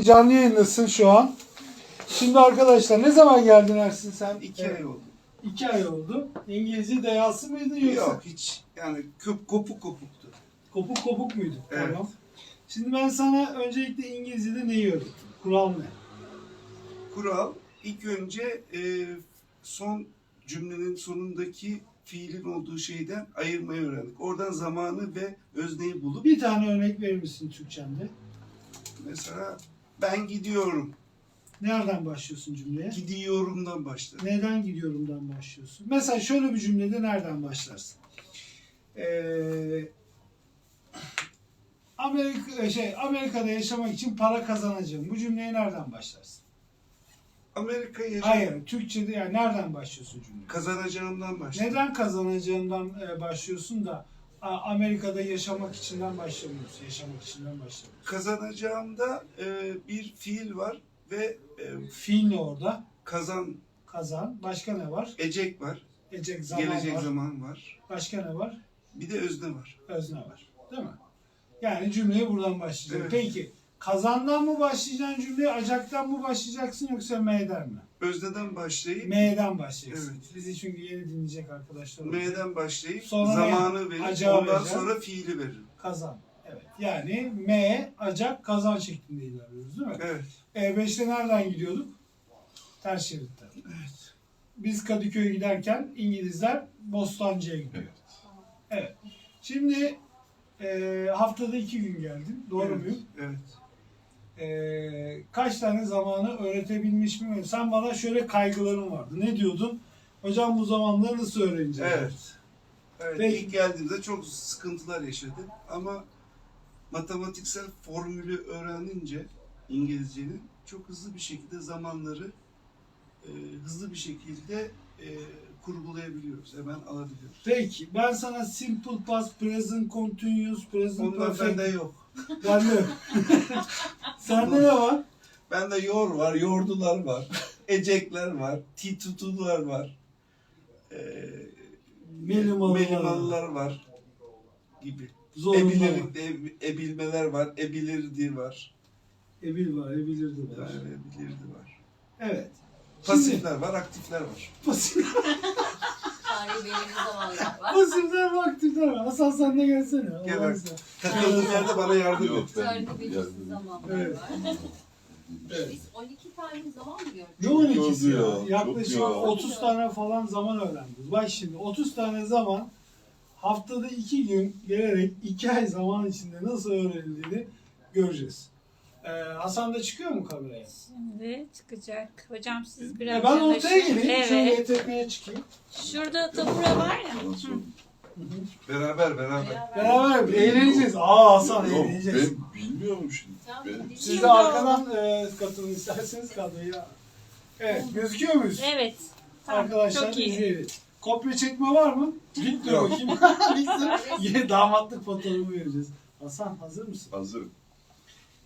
Canlı yayındasın şu an. Şimdi arkadaşlar ne zaman geldin Ersin sen? İki ay oldu. İki ay oldu. İngilizce deyası mıydı yoksa? Yok hiç yani köp, kopuk kopuktu. Kopuk kopuk muydu? Evet. Tamam. Şimdi ben sana öncelikle İngilizce'de neyi öğrettim? Kural ne? Kural ilk önce e, son cümlenin sonundaki fiilin olduğu şeyden ayırmayı öğrendik. Oradan zamanı ve özneyi bulup Bir tane örnek verir misin Türkçemde? mesela ben gidiyorum. Nereden başlıyorsun cümleye? Gidiyorumdan başladı. Neden gidiyorumdan başlıyorsun? Mesela şöyle bir cümlede nereden başlarsın? Ee, Amerika şey Amerika'da yaşamak için para kazanacağım. Bu cümleye nereden başlarsın? Amerika'ya Hayır, Türkçe'de yani nereden başlıyorsun cümleye? kazanacağımdan başladı. Neden kazanacağından e, başlıyorsun da Amerika'da yaşamak içinden başlamıyorsun? Yaşamak içinden başlamıyorsun. Kazanacağımda e, bir fiil var ve e, Fiil ne orada? kazan Kazan. Başka ne var? ecek var. Ecek zaman gelecek var. zaman var. Başka ne var? Bir de özne var. özne var. Değil mi? Yani cümleye buradan başlayacak. Evet. Peki kazandan mı başlayacaksın cümleye, acaktan mı başlayacaksın yoksa M'den mi? Özneden başlayıp M'den başlayacaksın. Evet. Bizi çünkü yeni dinleyecek arkadaşlar. olacak. M'den başlayıp Sonra zamanı verip ondan vereceğim. sonra fiili veririm. Kazan. Evet. Yani M, acak, kazan şeklinde ilerliyoruz değil mi? Evet. E5'te nereden gidiyorduk? Ters şeritten. Evet. Biz Kadıköy'e giderken İngilizler Bostancı'ya gidiyor. Evet. Şimdi e, haftada iki gün geldin. Doğru evet. muyum? Evet. Ee, kaç tane zamanı öğretebilmiş mi? Sen bana şöyle kaygıların vardı. Ne diyordun? Hocam bu zamanları nasıl öğreneceğiz? Evet. Evet. Peki. İlk geldiğimde çok sıkıntılar yaşadım ama matematiksel formülü öğrenince İngilizcenin çok hızlı bir şekilde zamanları e, hızlı bir şekilde e, kurgulayabiliyoruz. Hemen alabiliyoruz. Peki ben sana simple past, present continuous, present Onlar perfect. bende yok. Bende yok. Sende ne var? Bende yor var, yordular var, ecekler var, titutular var. E, Melimalılar melimalılar var gibi. Zorunlu Ebilir, var. e- ebilmeler var, ebilirdi var. Ebil var, ebilirdi var. Yani ebilirdi var. Evet. Pasifler var, aktifler var. Pasif, Tarihi belirli zamanlar var. ve aktifler var. Hasan sen de gelsene. Gel bak. Takıldığım yerde bana yardım Yok et. Tarihi yardım- zamanlar Evet. var. Evet. Biz 12 tane zaman mı gördük? Ne 12'si ya? Yaklaşık çok ya. 30 tane falan zaman öğrendik. Bak şimdi 30 tane zaman haftada 2 gün gelerek 2 ay zaman içinde nasıl öğrenildiğini göreceğiz. Ee, Hasan da çıkıyor mu kameraya? Şimdi çıkacak. Hocam siz Ee, biraz ben yanaşın. ortaya geleyim. Şöyle tepeye çıkayım. Şurada tabure var ya. Beraber, beraber. Beraber eğleneceğiz. Aa Hasan Yok eğleneceğiz. ben bilmiyorum şimdi. Ben- Siz de arkadan e, katılın isterseniz kadroya. Evet gözüküyor muyuz? Evet. Tamam, Arkadaşlar çok iyi. izleyelim. Kopya çekme var mı? Victor Yok. bakayım. Yine damatlık fotoğrafı vereceğiz. Hasan hazır mısın? Hazırım.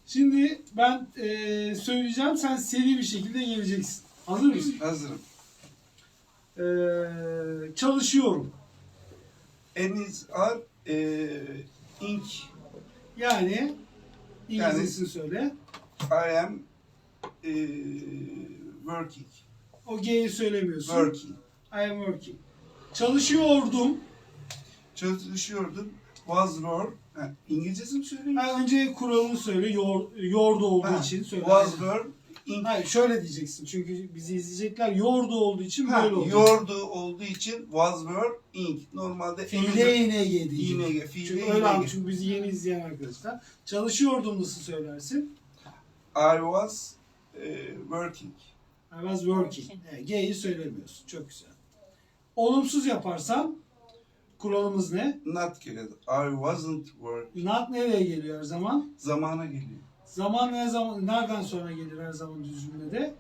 Şimdi ben e, söyleyeceğim sen seri bir şekilde geleceksin. Hazır mısın? Hazırım. E, çalışıyorum. Eniz are e, ink. Yani İngilizcesini söyle. I am e, working. O G'yi söylemiyorsun. Working. I am working. Çalışıyordum. Çalışıyordum. Was were. Ha, İngilizcesi mi söyleyeyim? Ha, önce kuralını söyle. Yor, yordu olduğu Ha, için söyle. Was were. Hayır şöyle diyeceksin. Çünkü bizi izleyecekler. Yordu olduğu için Ha, böyle oldu. yordu olduğu için was were ink. Normalde Fiile ING diyeceksin. İNG, fiile Çünkü öyle ING. abi, çünkü bizi yeni izleyen arkadaşlar. Çalışıyordum nasıl söylersin? I was e, working. I was working. Evet, G'yi söylemiyorsun. Çok güzel. Olumsuz yaparsan kuralımız ne? Not geliyor. I wasn't working. Not nereye geliyor her zaman? Zamana geliyor. Zaman ne zaman nereden sonra gelir her zaman düz cümlede?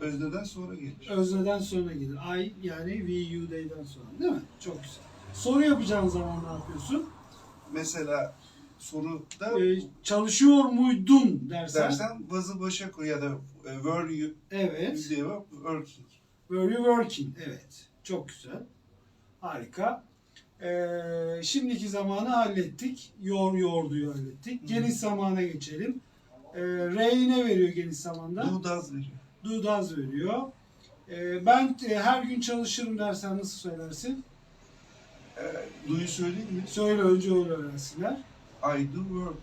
Özneden sonra gelir. Özneden sonra gelir. I yani we, you, they'den sonra. Değil mi? Çok güzel. Soru yapacağın zaman ne yapıyorsun? Mesela soruda Ee, çalışıyor muydun dersen. dersen was'ı başa koy ya da e, were you Evet. cevap working. Were you working? Evet. Çok güzel. Harika. Ee, şimdiki zamanı hallettik. Yor yorduyu hallettik. Geniş zamana geçelim. E, R'yi ne veriyor geniş zamanda? Does veriyor. Does veriyor. E, ben e, her gün çalışırım dersen nasıl söylersin? Ee, do'yu söyleyeyim mi? Söyle önce öyle öğrensinler. I do work.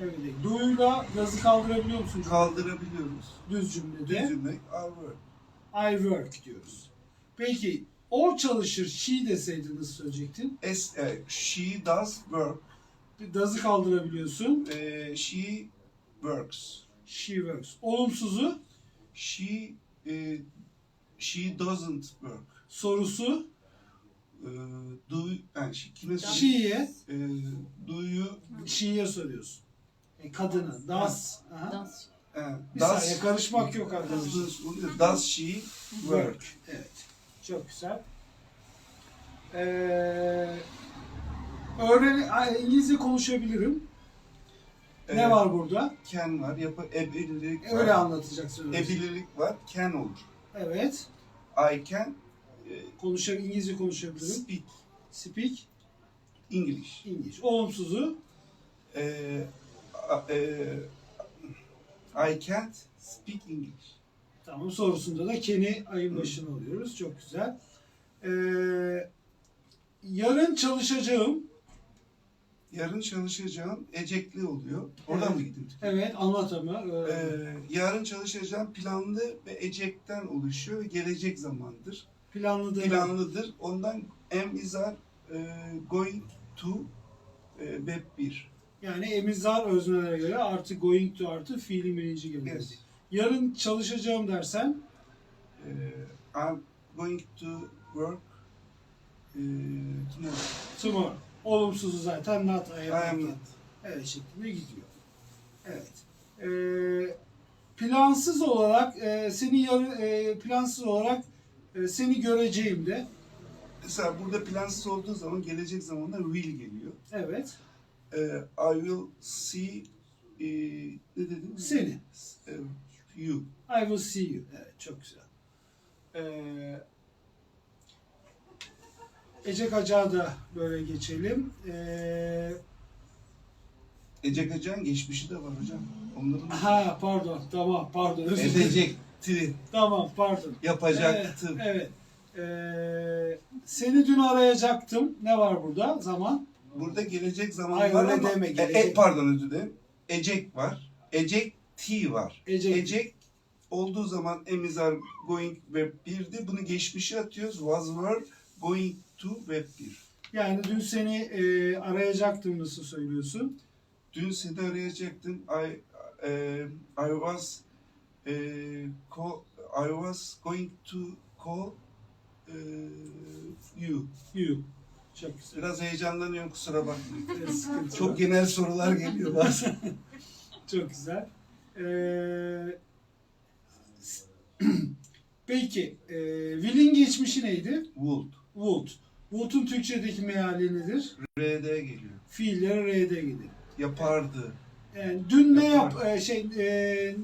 Evet. Do'yla does'ı kaldırabiliyor musun? Kaldırabiliyoruz. Düz cümlede. Düz cümle I work. I work diyoruz. Peki o çalışır, she deseydi nasıl söyleyecektin? Es, e, she does work. Does'ı kaldırabiliyorsun. Ee, she works. She works. Olumsuzu, She e, she doesn't work. sorusu, Ee, do yani she, kime sor- she'ye, Ee, do you she'ye soruyorsun. E, kadına, does. Aha. Dans. e, Bir does saniye karışmak yok arkadaşlar. does, does she work? Evet. Çok güzel. Ee, öğren İngilizce konuşabilirim. Ne Ee, var burada? Can var. Yapı ebililik var. Öyle anlatacaksın. öyle. Ebililik var. Can olur. Evet. I can e, Konuşa, İngilizce konuşabilirim. speak Speak English. English. Olumsuzu Ee, a- e, I can't speak English. Tamam sorusunda da Ken'i ayın başına alıyoruz. Çok güzel. Ee, yarın çalışacağım. Yarın çalışacağım ecekli oluyor. Oradan Evet. mı gittim? Evet anlat ama. Ee, Ee, yarın çalışacağım planlı ve ecekten oluşuyor ve gelecek zamandır. planlı da Planlıdır. Ondan am is are e, going to e, web 1. yani emizar öznelere göre artı going to artı fiilin birinci gelmesi. Yarın çalışacağım dersen E, I'm going to work e, tomorrow. tomorrow. Olumsuzu zaten not I am not. Evet şeklinde gidiyor. Evet. Ee, plansız olarak e, seni yarın e, plansız olarak e, seni göreceğim de. Mesela burada plansız olduğu zaman gelecek zamanda will geliyor. Evet. Ee, I will see e, ne dedim? Seni. E, you. I will see you. Evet, çok güzel. Ee, Ece Kacağı da böyle geçelim. Ee, Ece Kacan geçmişi de var hocam. Onların ha pardon, tamam pardon. Özür dilerim. edecekti, Tamam pardon. yapacaktı. Evet. Ee, seni dün arayacaktım. Ne var burada? Zaman. Burada gelecek zaman Hayır, var öyle ama deme, e, gelecek. e, pardon özür dilerim. Ecek var. Ecek T var. Ecek. Ecek olduğu zaman emizar going web 1'di. Bunu geçmişe atıyoruz. Was were going to web 1. Yani dün seni e, arayacaktım nasıl söylüyorsun? Dün seni arayacaktım. I e, I was e, call, I was going to call e, you. You. Çok güzel. Biraz heyecanlanıyorum kusura bakmayın. Çok genel sorular geliyor bazen. Çok güzel. Ee, Peki, e, Will'in geçmişi neydi? Would. Would. Wood'un Türkçedeki meali nedir? RD geliyor. Fiilleri R'de gelir. Yapardı. Yani dün ne yap e, şey e,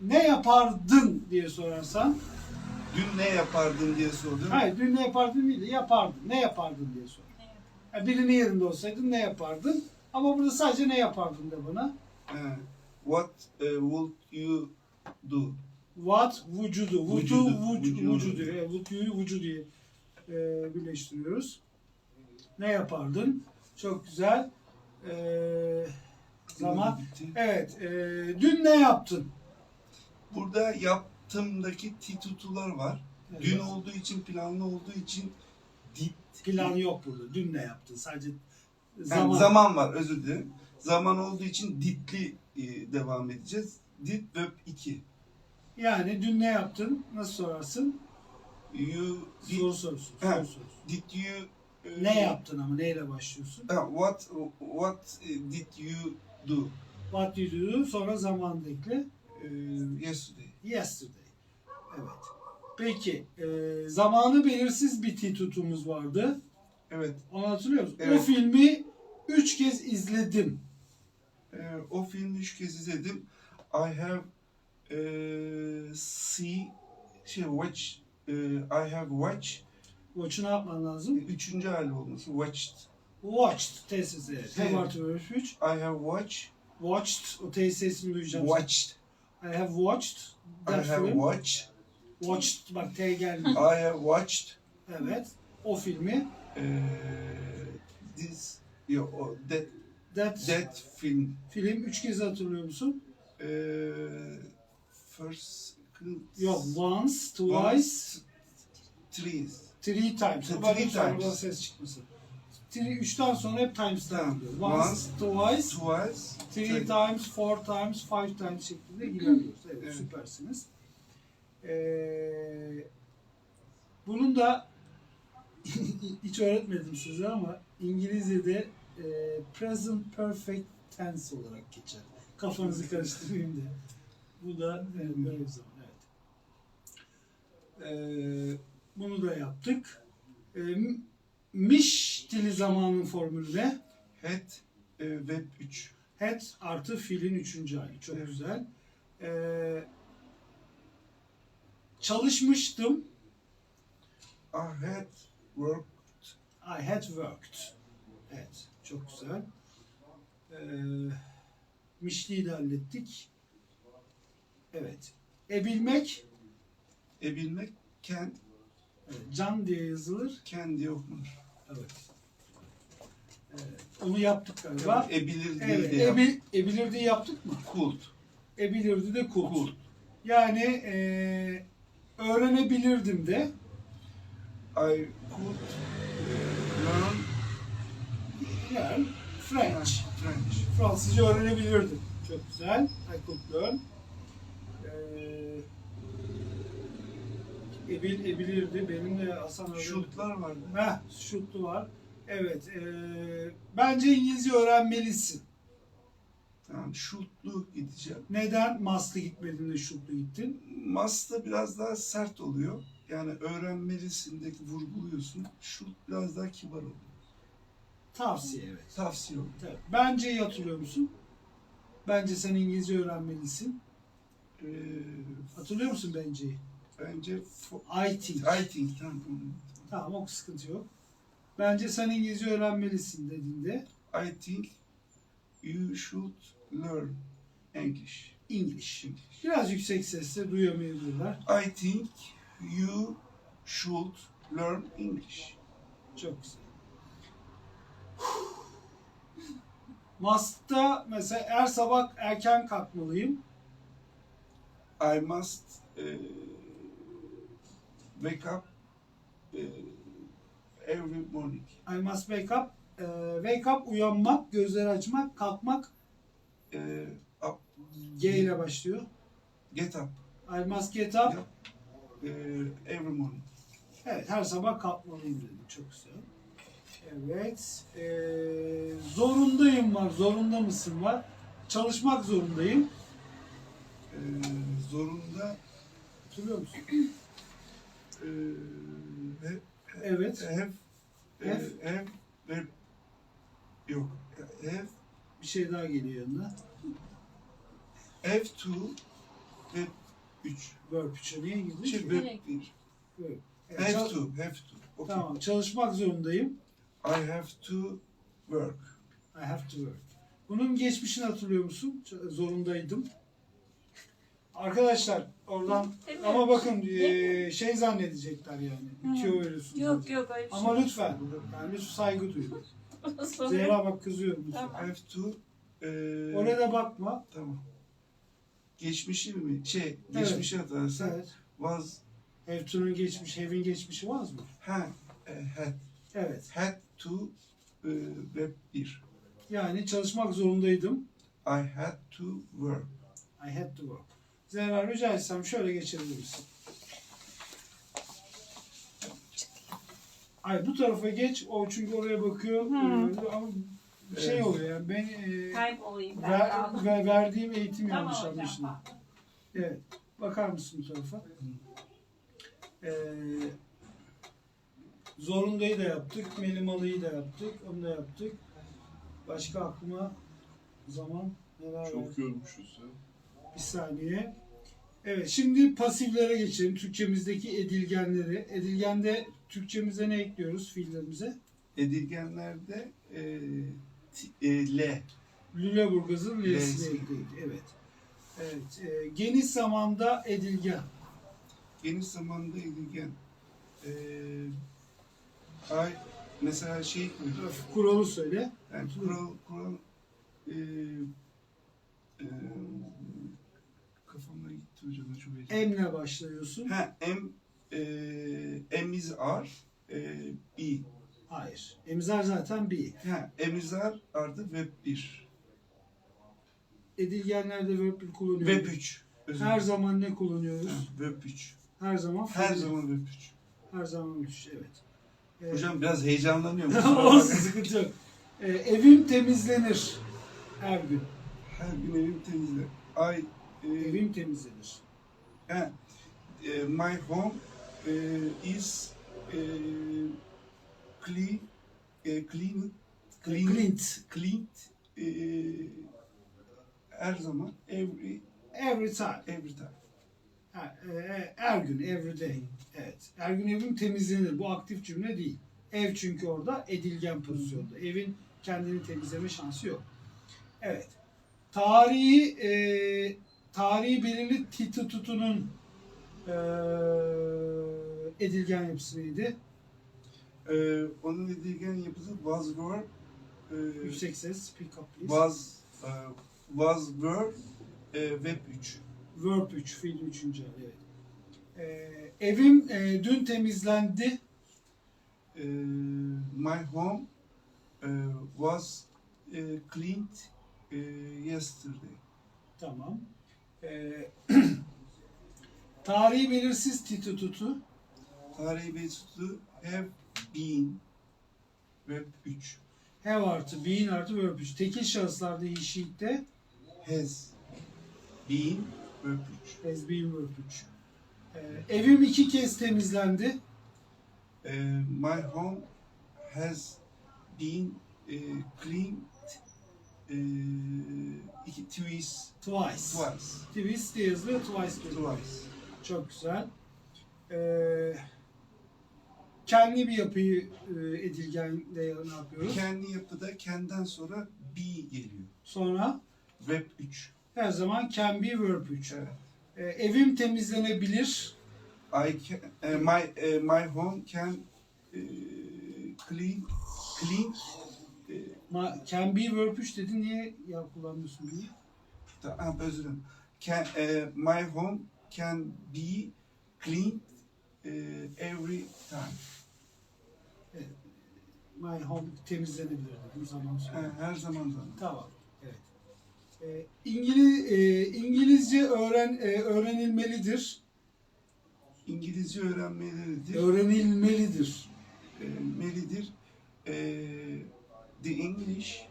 ne yapardın diye sorarsan, Dün ne yapardın diye sordum. hayır dün ne yapardın değil de yapardın. Ne yapardın diye sor. Yani birinin yerinde olsaydın ne yapardın? Ama burada sadece ne yapardın de bana. He. What e, would you do? What vücudu. Vücudu, vücudu. vücudu. Vücudu. Evet, Vudu'yu vücudu diye e, birleştiriyoruz. Ne yapardın? Çok güzel. E, zaman. Evet. E, dün ne yaptın? Burada yaptımdaki titular var. Evet. Dün olduğu için, planlı olduğu için did. Plan yok burada. Dün ne yaptın? Sadece Zaman. zaman. zaman var özür dilerim. Zaman olduğu için didli devam edeceğiz. Did verb 2. Yani dün ne yaptın? Nasıl sorarsın? You did, Soru sorusu. Soru sorusu. did you e, Ne yaptın ama neyle başlıyorsun? Ha, what what e, did you do What did you do? Sonra zaman ekle. e, yesterday? Yesterday. Evet. Peki. e, zamanı belirsiz bir titutumuz vardı. Evet. Onu hatırlıyor musun? O Evet. filmi üç kez izledim. E, o filmi üç kez izledim. I have e, see şey watch e, I have watched Watch'u ne yapman lazım? üçüncü hali olması watched. Watched. Tesis evet. Evet. Hem artı bölü üç. I have watched Watched. O T sesini duyacağım. Watched. I have watched I that have film. watched. Watched. Bak T geldi. I have watched evet. O filmi. uh, this yo, o- that That, that film film üç kez hatırlıyor musun? uh, first Yok. Once, twice, once, three. three times. Three sonra times. ses çıkmasın. Three, üçten sonra hep times'tan Tamam. gidiyor. Once, Once, twice, Twice, three times, four times, five times şeklinde ilerliyoruz. Evet, Evet. süpersiniz. Ee, bunun da hiç öğretmedim size ama İngilizce'de e, present perfect tense olarak geçer. Kafanızı karıştırmayayım diye. Bu da evet, böyle bir zaman. Evet. Ee, bunu da yaptık. M- miş dili zamanın formülü ne? Head, e, web 3. Had artı fiilin üçüncü hali. Çok Evet. güzel. Ee, çalışmıştım. I had work, I had worked. Evet. Çok güzel. Ee, mişliği de hallettik. Evet. Ebilmek. ebilmek, can, Evet, can diye yazılır. can diye okunur. Evet. Evet, Onu yaptık galiba. Ebilir değil Evet. de. Ebi, ebilirdi yaptık mı? Kult. Ebilirdi de kult. Kult. Yani eee, öğrenebilirdim de. I could e, learn French. French. Fransızca öğrenebilirdim. Çok güzel. I could learn. Eee ebil, ebilirdi. Benim de Hasan öğrendi. Şutlar vardı. Heh, şutlu var. Evet. eee, bence İngilizce öğrenmelisin. Tamam, şutlu gideceğim. Neden must'ı gitmedin de şutlu gittin? Masta biraz daha sert oluyor. Yani öğrenmelisindeki vurguluyorsun. Şut biraz daha kibar oluyor. Tavsiye evet. Tavsiye oluyor. Evet. Bence'yi hatırlıyor musun? Bence sen İngilizce öğrenmelisin. Ee, Hatırlıyor musun Bence'yi? bence I think. I think tamam. Tamam o sıkıntı yok. Bence sen İngilizce öğrenmelisin dediğinde I think you should learn English. English. English. Biraz yüksek sesle duyamayabilirler. I think you should learn English. Çok güzel. Must'ta mesela her sabah erken kalkmalıyım. I must uh, wake up uh, every morning. I must wake up. Ee, wake up uyanmak, gözleri açmak, kalkmak Uh, up, G ile başlıyor. get up I must get up. Yep. uh, every morning. Evet, her sabah kalkmalıyım dedik. Çok güzel. Evet. Ee, zorundayım var. Zorunda mısın var. Çalışmak zorundayım. Uh, zorunda Hatırlıyor musun? uh, have, Evet. have, Have. uh, have, verb yok. Have, Bir şey daha geliyor yanına. have to ve 3. Verb 3'e niye girdi? Şey, verb Direkt. 1. Evet. Have Çal- to, have to. Okay. Tamam. Çalışmak zorundayım. I have to work. I have to work. Bunun geçmişini hatırlıyor musun? Zorundaydım. Arkadaşlar oradan Demiyorum. ama bakın eee, şey zannedecekler yani. Veriyorsunuz. Yok yok öyle bir şey. Ama lütfen. Yani lütfen saygı duyun. Zehra bak kızıyorum lütfen. Tamam. I have to uh, Oraya da bakma. Tamam. Geçmişi mi? Şey, geçmişi hatırlarsan Evet. was Have to'nun geçmiş, have'in geçmişi var mı? ha, e, had, Evet. had to e, ve bir. Yani çalışmak zorundaydım. I had to work. I had to work. Zehra rica etsem şöyle geçebilir misin? Ay bu tarafa geç. O çünkü oraya bakıyor. Ee, ama şey Evet. oluyor yani. Ben e, Kaybolayım ben. ver, ver- verdiğim eğitim Tamam yanlış anlaşılıyor. Evet. Bakar mısın bu tarafa? Ee, zorundayı da yaptık. Melimalıyı da yaptık. Onu da yaptık. Başka aklıma zaman neler var? Çok yormuşuz ya. Bir saniye. Evet şimdi pasiflere geçelim. Türkçemizdeki edilgenleri. Edilgende Türkçemize ne ekliyoruz fiillerimize? Edilgenlerde e, ti- e, le, Lüleburgaz'ın L'siydi. L'siydi. Evet. Evet. E, geniş zamanda edilgen. Geniş zamanda edilgen. Ee, ay mesela şey. Kuralı söyle. Yani kural, kural e, e, kafamda gitti hocam çok heyecanlı. Emle başlıyorsun. Ha, M, e, M is R, e, B. Hayır. Emzar zaten bir. Ha, M is R artı Web 1. Edilgenlerde verb bir kullanıyoruz. Web 3. Özür Her zaman ne Ha, kullanıyoruz? Web 3. Her zaman. Her zaman Web 3. Her zaman üç. Evet. Hocam biraz heyecanlanıyorum. Olsun sıkıntı yok. E, evim temizlenir. Her gün. Her gün evim temizle. Ay, e, Evim temizlenir. ha, e, my home e, is e, clean, e, clean, clean, Clint. clean, e, her zaman, every, Every time. every time. Ha, e, her gün, every day. Evet. Her gün evim temizlenir. Bu aktif cümle değil. Ev çünkü orada edilgen pozisyonda. Evin kendini temizleme şansı yok. Evet. Tarihi e, tarihi belirli titutunun e, edilgen yapısı neydi? E, onun edilgen yapısı was, were, e, Yüksek ses. Speak up please. was, e, was, were, e, web 3. Verb 3. Fiil 3. Evet. E, evim e, dün temizlendi. E, my home e, was e, cleaned e, yesterday. Tamam. Ee, tarihi belirsiz titutu Tarihi Mesut'u have been web 3 have artı being artı verb 3. Tekil şahıslarda she'de has been web 3 has been verb 3. Ee, evim iki kez temizlendi. E, my home has been e, cleaned e, iki, twice Twice. twice Twice diye yazılıyor. Twice diye. twice Çok güzel. Ee, kendi bir yapıyı e, edilgenle ne yapıyoruz? kendi yapıda kendinden sonra be geliyor Sonra web 3 her zaman can be verb 3. evet. Ee, evim temizlenebilir. I can, e, my e, my home can e, clean clean e, Ma, can be verb 3 dedin. Niye ya kullanmıyorsun bunu? Ta- ah, özür dilerim. Can, eh, my home can be cleaned eh, every time. My home temizlenebilir dedim zaman sonra. Her zaman zaman. Tamam. Ee, İngiliz, e, İngilizce öğren e, öğrenilmelidir. İngilizce öğrenmeleridir. Öğrenilmelidir. eh, melidir. Eh, the English,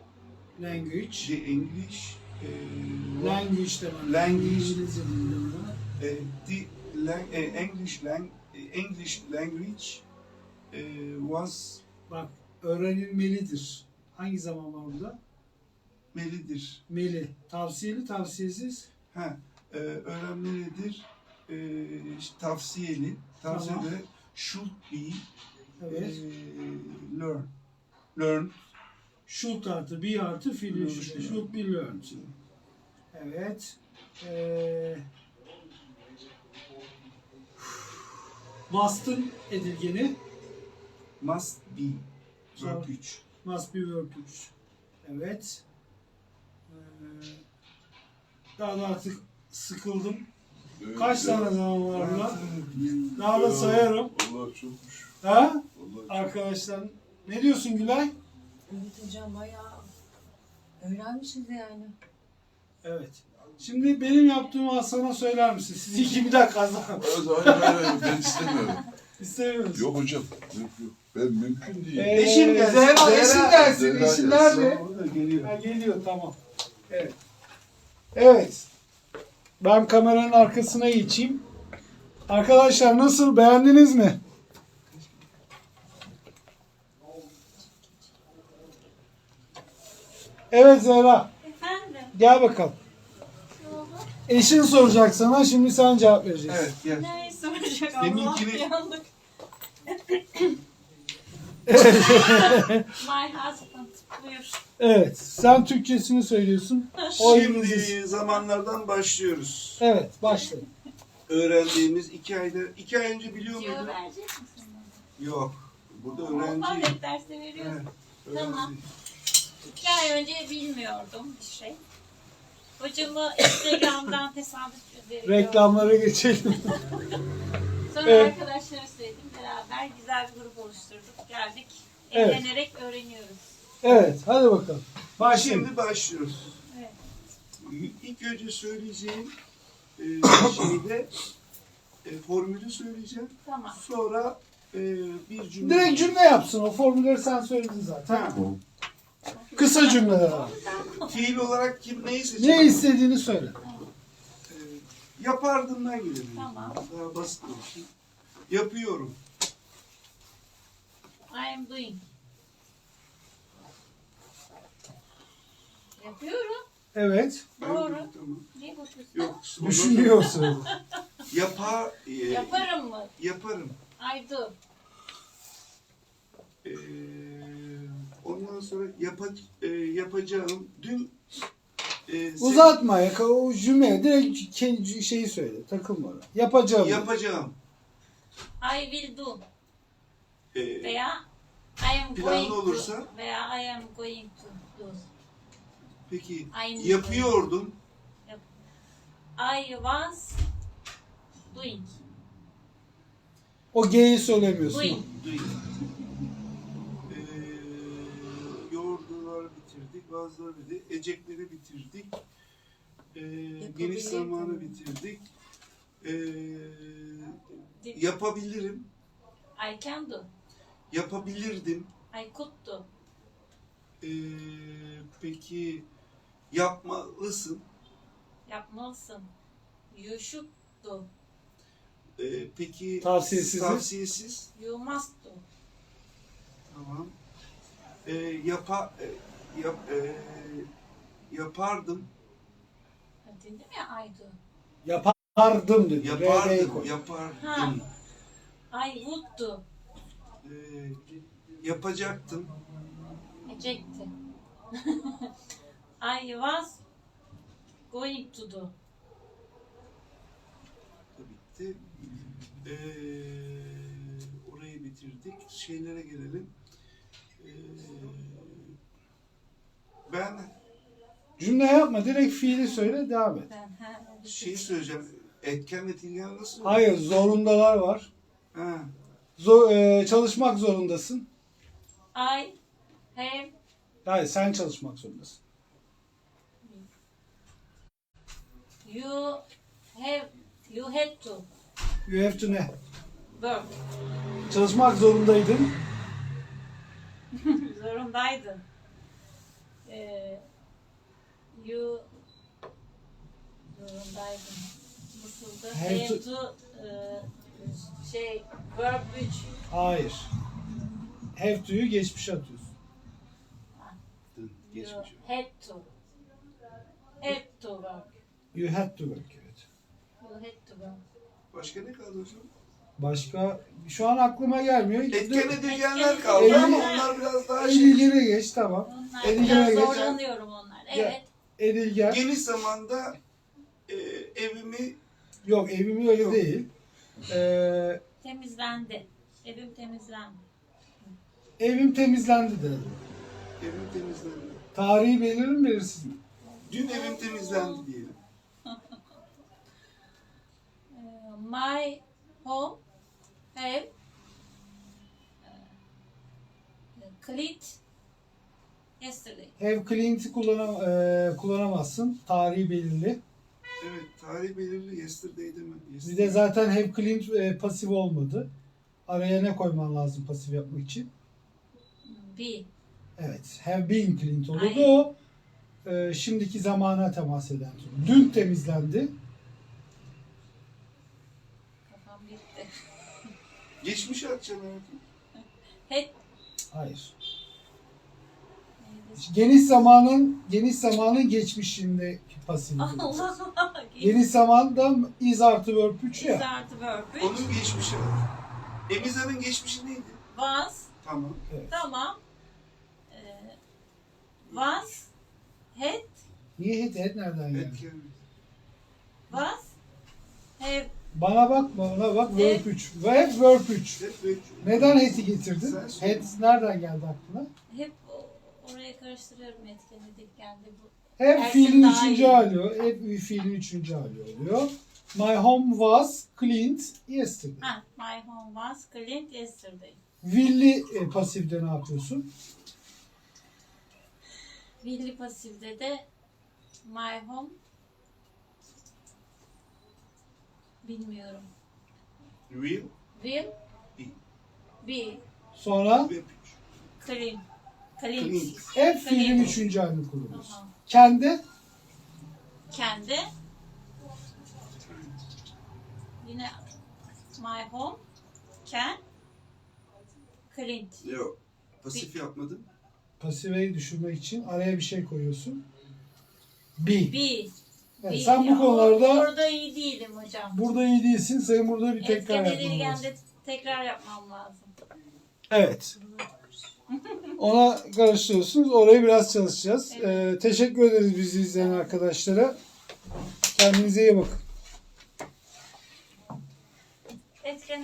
Language. the English, eh, Language demek. Language. İngilizce dilinden bana. eh, the lang, eh, English lang, eh, English language eh, was Bak öğrenilmelidir. Hangi zaman var burada? Melidir. Meli. Tavsiyeli, tavsiyesiz. Ha, e, öğrenmelidir. E, işte tavsiyeli. Tavsiyede Tamam. should be Evet. e, learn. Learn. Should artı be artı fiil üçlü. Should be learned. Evet. Ee, must'ın edilgeni Must be. Verb 3. must be 3. Evet. Daha da artık sıkıldım. Kaç tane zaman var burada? Daha da sayarım. Allah çokmuş. Ha? Allah çok. Arkadaşlar ne diyorsun Gülay? Evet hocam bayağı öğrenmişiz yani. Evet. Şimdi benim yaptığımı Hasan'a söyler misin? Siz iki bir dakika Hasan. Evet, hayır, hayır, hayır, ben istemiyorum. İstemiyoruz. Yok hocam. Yok, yok. Ben mümkün değil. Ee, Eşim gelsin. Zehra. Zehra Eşin gelsin. nerede? Geliyor. Ha, geliyor tamam. Evet. Evet. Ben kameranın arkasına geçeyim. Arkadaşlar nasıl beğendiniz mi? Evet Zehra Efendim. gel bakalım. Eşin soracak sana şimdi sen cevap vereceksin. Evet gel. Neyi soracak Allah Deminkini- yandık. My husband. Buyur. Evet. Sen Türkçesini söylüyorsun. O İngilizcesi. Şimdi zamanlardan başlıyoruz. Evet. Başlayın. Öğrendiğimiz iki ayda, iki ay önce biliyor Diyor muydun? verecek misin? Yok. Burada Olmaz öğrenci. hep derste veriyorsun. Evet, Tamam. öğrenci. İki ay önce bilmiyordum bir şey. Hocamı Instagram'dan tesadüf üzeri gördüm. Reklamlara geçelim. Sonra Evet. arkadaşlara söyledim. Beraber güzel bir grup oluşturduk. Geldik. Evet. Eğlenerek öğreniyoruz. Evet. Hadi bakalım. Başlayın. Şimdi başlıyoruz. Evet. İlk önce söyleyeceğim e, şeyde e, formülü söyleyeceğim. Tamam. Sonra e, bir cümle. Direkt cümle yapsın. O formülleri sen söyledin zaten. Ha, Kısa cümleler abi. fiil olarak kim neyi seçecek? Ne istediğini söyle. E, yapardımdan gidelim. Tamam. Daha basit bir şey. Yapıyorum. I am doing. Yapıyorum. Evet. Doğru. Tamam. Ne bakıyorsun? Yok. sonra- Düşünüyorsun. Yapa, e, Yaparım mı? yaparım. I do. E, ondan sonra yapa, e, yapacağım. Dün e, sen- Uzatma ya. O cümleye direkt kendi şeyi söyle. Takılma ona. Yapacağım. Yapacağım. I will do. E, Veya I am Planlı going olursa? to. Veya I am going to do. Peki Aynı yapıyordum. I was doing. O G'yi söylemiyorsun. Doing. Duyun. E, yoğurdular bitirdik. Bazıları dedi. Ecekleri bitirdik. E, geniş zamanı bitirdik. E, Did- yapabilirim. I can do. Yapabilirdim. I could do. E, peki yapmalısın. Yapmalısın. You should do. E, peki Tavsiyesiz. tavsiyesiz. You must do. Tamam. E, yapa e, yap, e, yapardım. Dedim ya I do. Yapardım dedi. RD'yi Yapardım. koy. Yapardım. I would do. E, yapacaktım. Ecekti. I was going to do. Da bitti. E, orayı bitirdik. Şeylere gelelim. E, ben Cümle yapma. Direkt fiili söyle. Devam et. Ben ha, şeyi söyleyeceğim. Etken ve tilgen nasıl? Hayır. Zorundalar var. Ha. Zor, e, çalışmak zorundasın. I have Hayır. Sen çalışmak zorundasın. You have you had to You have to ne? work. Çalışmak zorundaydın. Zorundaydın. Ee, you zorundaydın. Nasıldı? Have Have to- to, e, şey verb 3. Hayır. Have to'yu geçmişe atıyorsun. Dın, You Geçmiş. had to. Had to work. You had to work. Evet. You to work. Başka ne kaldı hocam? Başka şu an aklıma gelmiyor. Etken edilgenler kaldı ama edilgenler. onlar biraz daha şey. Edilgene geç tamam. Onlar Edilgene geç. zorlanıyorum onlar. Evet. Edilgen. Geniş zamanda e, evimi Yok evimi öyle Yok. değil. Ee, Temizlendi. Evim temizlendi. evim temizlendi dedim. evim temizlendi. Tarihi belirir mi belirsiz mi? Dün evim temizlendi diyelim. My home have cleaned yesterday. Have cleaned'i kullanam e, kullanamazsın. Tarihi belirli. Evet, tarih belirli yesterday demem. Bir Yesterday. de zaten have cleaned e, pasif olmadı. Araya ne koyman lazım pasif yapmak için? Be. Evet. Have been cleaned olurdu. Aynen. O e, şimdiki zamana temas eden. Dün temizlendi. Kafam gitti. Geçmiş atacaksın hayatım. Had Hayır. Geniş zamanın geniş zamanın geçmişindeki pasifi. Allah. Geniş zamanda is artı verb 3 ya. Is artı verb üç. Onun geçmişi. Emiza'nın geçmişi neydi? Was. Tamam. Evet. Tamam. Ee, Was had Niye head head nereden geldi? Was have Bana bak bana bak verb 3. Ve hep verb 3. Hep ve- Neden head'i getirdin? Sen söyle. Nereden geldi aklına? hep o- oraya karıştırıyorum etkeni dik geldi bu. Hep Ersin fiilin daha üçüncü iyi. hali oluyor. Hep fiilin üçüncü hali oluyor. My home was cleaned yesterday. Ha, my home was cleaned yesterday. Will'li e, pasifde ne yapıyorsun? Willi pasifde de my home bilmiyorum. Will Will be. be Sonra clean. Clean. Clean. hep fiilin üçüncü halini kullanıyorsun. Aha. Kendi Kendi yine my home can cleaned. Yok. Pasif yapmadım. pasiveyi düşürmek için araya bir şey koyuyorsun. Be. Be. Evet, be. sen Ya, bu konularda Orada iyi değilim hocam. burada iyi değilsin. Senin burada bir tekrar Etkeni yapman lazım. tekrar yapmam lazım. Evet. Ona karıştırıyorsunuz. Orayı biraz çalışacağız. Ee, teşekkür ederiz bizi izleyen arkadaşlara. Kendinize iyi bakın. Etkeni